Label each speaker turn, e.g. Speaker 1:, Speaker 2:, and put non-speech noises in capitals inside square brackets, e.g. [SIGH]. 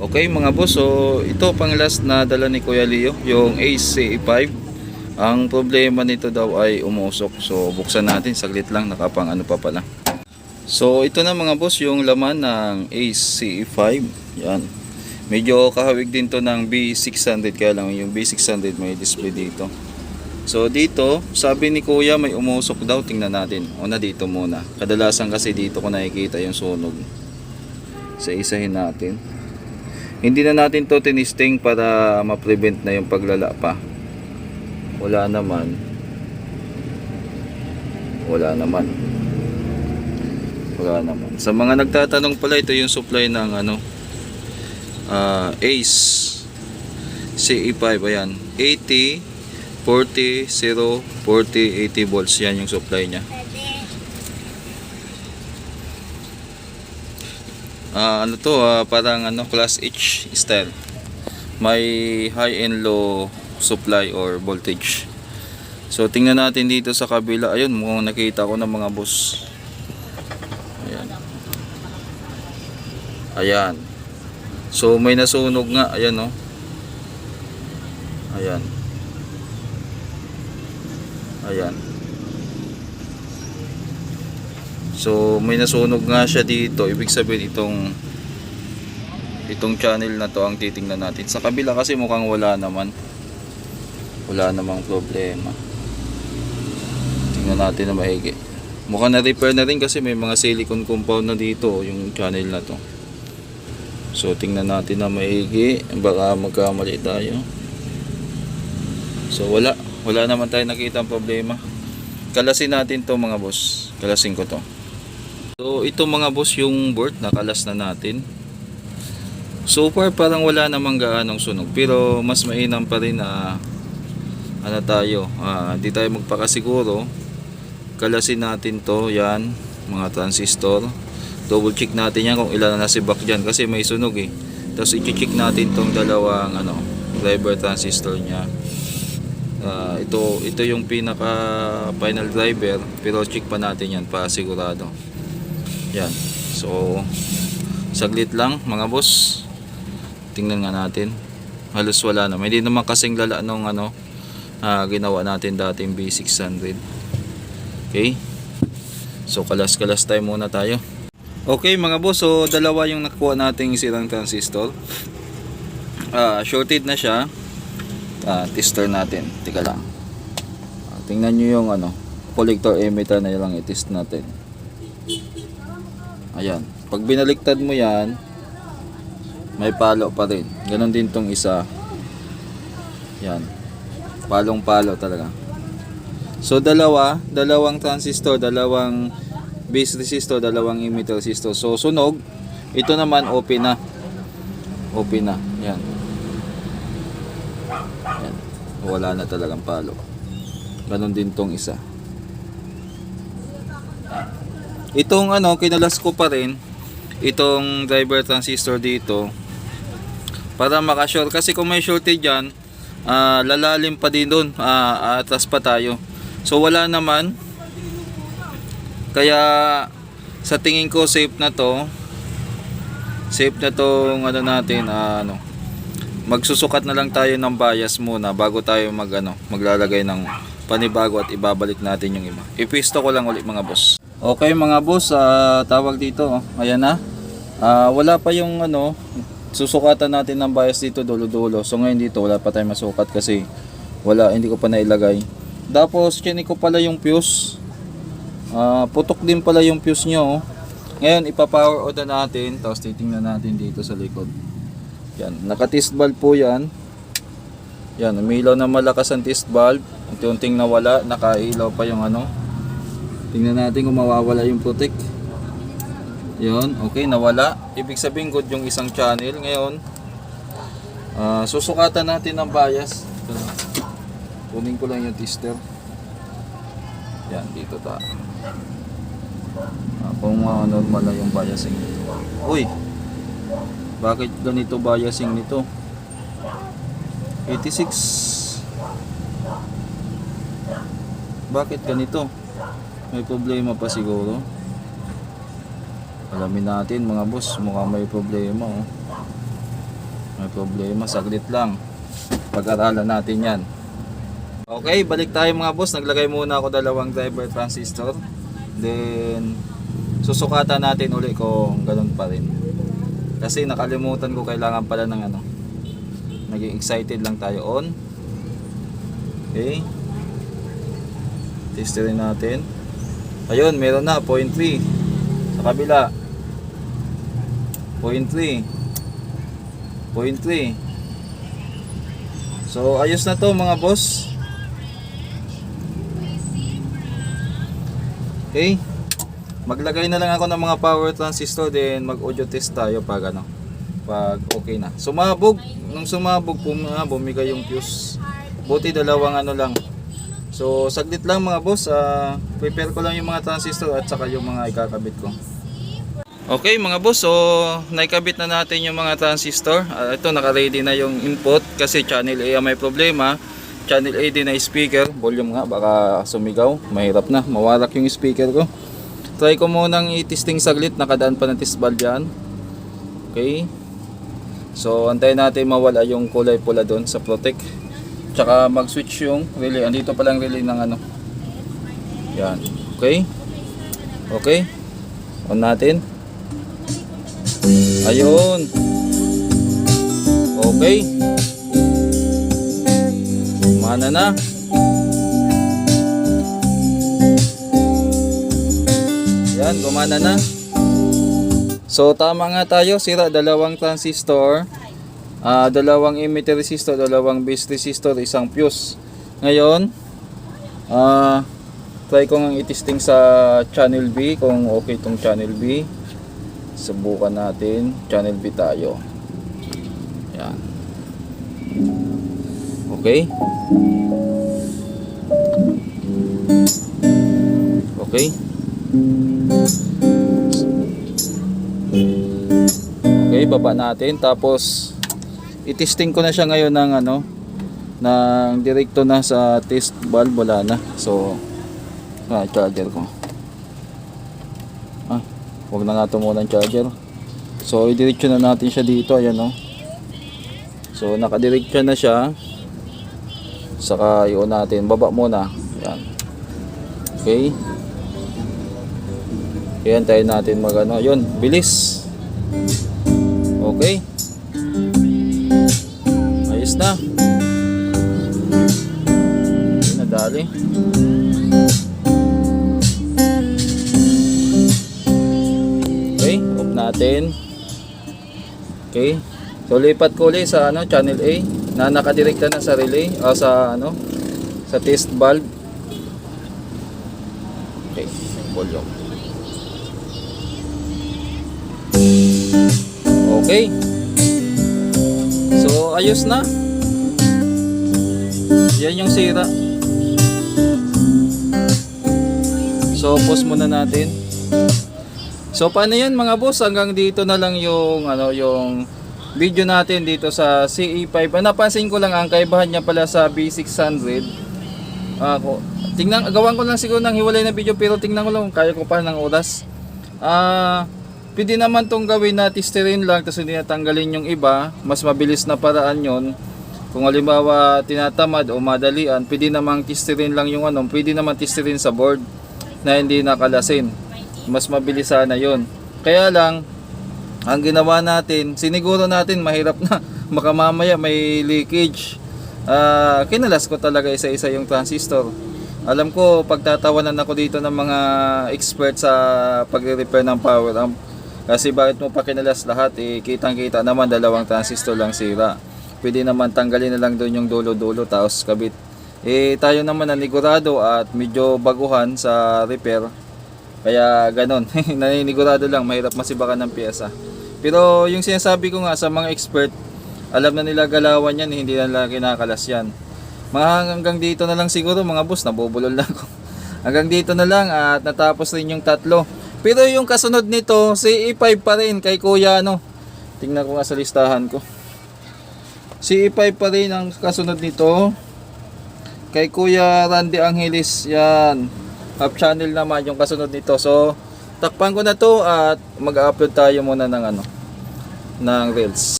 Speaker 1: Okay mga boss, so ito pang last na dala ni Kuya Leo, yung Ace CE5. Ang problema nito daw ay umuusok. So buksan natin, saglit lang, nakapang ano pa pala. So ito na mga boss, yung laman ng Ace CE5. Yan. Medyo kahawig din to ng B600, kaya lang yung B600 may display dito. So dito, sabi ni Kuya may umusok daw, tingnan natin. Una dito muna. Kadalasan kasi dito ko nakikita yung sunog. Sa isahin natin. Hindi na natin to tinisting para ma-prevent na yung paglala pa. Wala naman. Wala naman. Wala naman. Sa mga nagtatanong pala, ito yung supply ng ano, ah, Ace CE5. Ayan. 80, 40, 0, 40, 80 volts. Yan yung supply niya. Ah, ano to, ah, parang ano, class H style. May high and low supply or voltage. So tingnan natin dito sa kabila. Ayun, mukhang nakita ko ng mga boss. Ayan. Ayan. So may nasunog nga, ayan oh. Ayan. Ayan. So may nasunog nga siya dito. Ibig sabihin itong itong channel na to ang titingnan natin. Sa kabila kasi mukhang wala naman. Wala namang problema. Tingnan natin na maigi. Mukhang na-repair na rin kasi may mga silicone compound na dito yung channel na to. So tingnan natin na maigi. Baka magkamali tayo. So wala. Wala naman tayo nakita problema. Kalasin natin to mga boss. Kalasin ko to. So ito mga boss yung board nakalas na natin. So far parang wala namang gaanong sunog pero mas mainam pa rin na ano tayo, ah, di tayo magpakasiguro. Kalasin natin to, yan, mga transistor. Double check natin yan kung ilan na nasibak dyan kasi may sunog eh. Tapos i-check natin tong dalawang ano, driver transistor niya. Ah, ito ito yung pinaka final driver pero check pa natin yan para sigurado. Yan. So, saglit lang mga boss. Tingnan nga natin. Halos wala na. Hindi naman kasing lala nung ano, ah, ginawa natin dating B600. Okay? So, kalas-kalas tayo muna tayo. Okay mga boss, so dalawa yung nakuha nating sirang transistor. Ah, shorted na siya. Ah, tester natin. Tika lang. Ah, tingnan nyo yung ano, collector emitter na lang i-test natin. Ayan. Pag binaliktad mo yan, may palo pa rin. Ganon din tong isa. Yan. Palong palo talaga. So dalawa, dalawang transistor, dalawang base resistor, dalawang emitter resistor. So sunog, ito naman open na. Open na. Yan. Yan. Wala na talagang palo. Ganon din tong isa. Itong ano, kinalas ko pa rin itong driver transistor dito para makasure. Kasi kung may shortage dyan ah, lalalim pa din doon ah, atras pa tayo. So wala naman. Kaya sa tingin ko safe na to. Safe na tong ano natin ah, ano. Magsusukat na lang tayo ng bias muna bago tayo mag ano maglalagay ng panibago at ibabalik natin yung iba. Ipisto ko lang ulit mga boss Okay mga boss, ah, tawag dito. oh. Ayan na. Ah, wala pa yung ano, susukatan natin ng bias dito dulo-dulo. So ngayon dito wala pa tayong masukat kasi wala, hindi ko pa nailagay. Tapos chinik ko pala yung fuse. Ah, putok din pala yung fuse nyo. oh. Ngayon ipa-power on na natin. Tapos titingnan natin dito sa likod. Yan, naka-test valve po yan. Yan, umilaw na malakas ang test valve. Unti-unting nawala, nakailaw pa yung ano, Tingnan natin kung mawawala yung putik. Yun, okay, nawala. Ibig sabihin good yung isang channel. Ngayon, ah, susukatan natin ng bias. Kunin ko lang yung tester. Yan, dito ta. Ah, kung ah, normal na yung biasing nito. Uy! Bakit ganito biasing nito? 86 Bakit ganito? May problema pa siguro. Alamin natin mga boss, mukhang may problema oh. may problema, saglit lang. Pag-aralan natin yan. Okay, balik tayo mga boss. Naglagay muna ako dalawang driver transistor. Then, susukatan natin uli kung ganun pa rin. Kasi nakalimutan ko kailangan pala ng ano. Naging excited lang tayo on. Okay. Testerin natin. Ayun, meron na, 0.3. Sa kabila. 0.3. 0.3. So, ayos na to mga boss. Okay. Maglagay na lang ako ng mga power transistor then mag-audio test tayo pag ano pag okay na. Sumabog, nung sumabog pum nga bumigay yung fuse. Buti dalawang ano lang. So saglit lang mga boss, ah, prepare ko lang yung mga transistor at saka yung mga ikakabit ko. Okay mga boss, so naikabit na natin yung mga transistor. Ah, ito naka-ready na yung input kasi channel A may problema. Channel A din na speaker, volume nga baka sumigaw, mahirap na, mawarak yung speaker ko. Try ko munang i-testing saglit, nakadaan pa ng test valve yan. Okay. So antayin natin mawala yung kulay pula doon sa protect. Tsaka mag-switch yung relay. Andito pa lang relay ng ano. Yan. Okay. Okay. On natin. Ayun. Okay. Mana na. Yan, gumana na. So tama nga tayo, sira dalawang transistor, ah dalawang emitter resistor, dalawang base resistor, isang fuse. Ngayon, ah try ko nga i-testing sa channel B kung okay tong channel B. Subukan natin, channel B tayo. Yan. Okay. Okay. Okay, baba natin. Tapos, itesting ko na siya ngayon ng ano, ng direkto na sa test valve. Wala na. So, ah, charger ko. Ah, wag na nga ito muna charger. So, idiretso na natin siya dito. Ayan o. So, nakadiretso na siya. Saka, yun natin. Baba muna. Ayan. Okay. Ayan, tayo natin mag ano. Yun, bilis. Okay. Nadali. Okay, off natin. Okay. So lipat ko ulit sa ano, channel A na nakadirekta na sa relay o sa ano sa test valve. Okay, volume. Okay. So, ayos na. Yan yung sira. So, pause muna natin. So, paano yan mga boss? Hanggang dito na lang yung, ano, yung video natin dito sa CE5. Ah, napansin ko lang ang kaibahan niya pala sa B600. Ako, tingnan, gawan ko lang siguro ng hiwalay na video pero tingnan ko lang kaya ko pa ng oras. Ah, Pwede naman tong gawin na testerin lang tapos hindi natanggalin yung iba. Mas mabilis na paraan yon. Kung halimbawa tinatamad o madalian, pwede namang testerin lang yung ano, pwede naman testerin sa board na hindi nakalasin. Mas mabilis sana yon. Kaya lang, ang ginawa natin, siniguro natin mahirap na. [LAUGHS] Baka mamaya may leakage. Ah, kinalas ko talaga isa-isa yung transistor. Alam ko, pagtatawanan ako dito ng mga expert sa pagre-repair ng power amp. Kasi bakit mo pa kinalas lahat, eh, kitang-kita naman dalawang transistor lang sira. Pwede naman tanggalin na lang doon yung dulo-dulo tapos kabit. Eh, tayo naman nanigurado at medyo baguhan sa repair. Kaya ganon, [LAUGHS] naninigurado lang, mahirap masibakan ng pyesa. Pero yung sinasabi ko nga sa mga expert, alam na nila galawan yan, hindi na nila kinakalas yan. Mga hanggang dito na lang siguro mga boss, nabubulol na ako. [LAUGHS] Hanggang dito na lang at natapos rin yung tatlo. Pero yung kasunod nito, si E5 pa rin kay Kuya ano. Tingnan ko nga sa listahan ko. Si E5 pa rin ang kasunod nito. Kay Kuya Randy Angelis, yan. Up channel naman yung kasunod nito. So, takpan ko na to at mag-upload tayo muna ng ano, ng reels.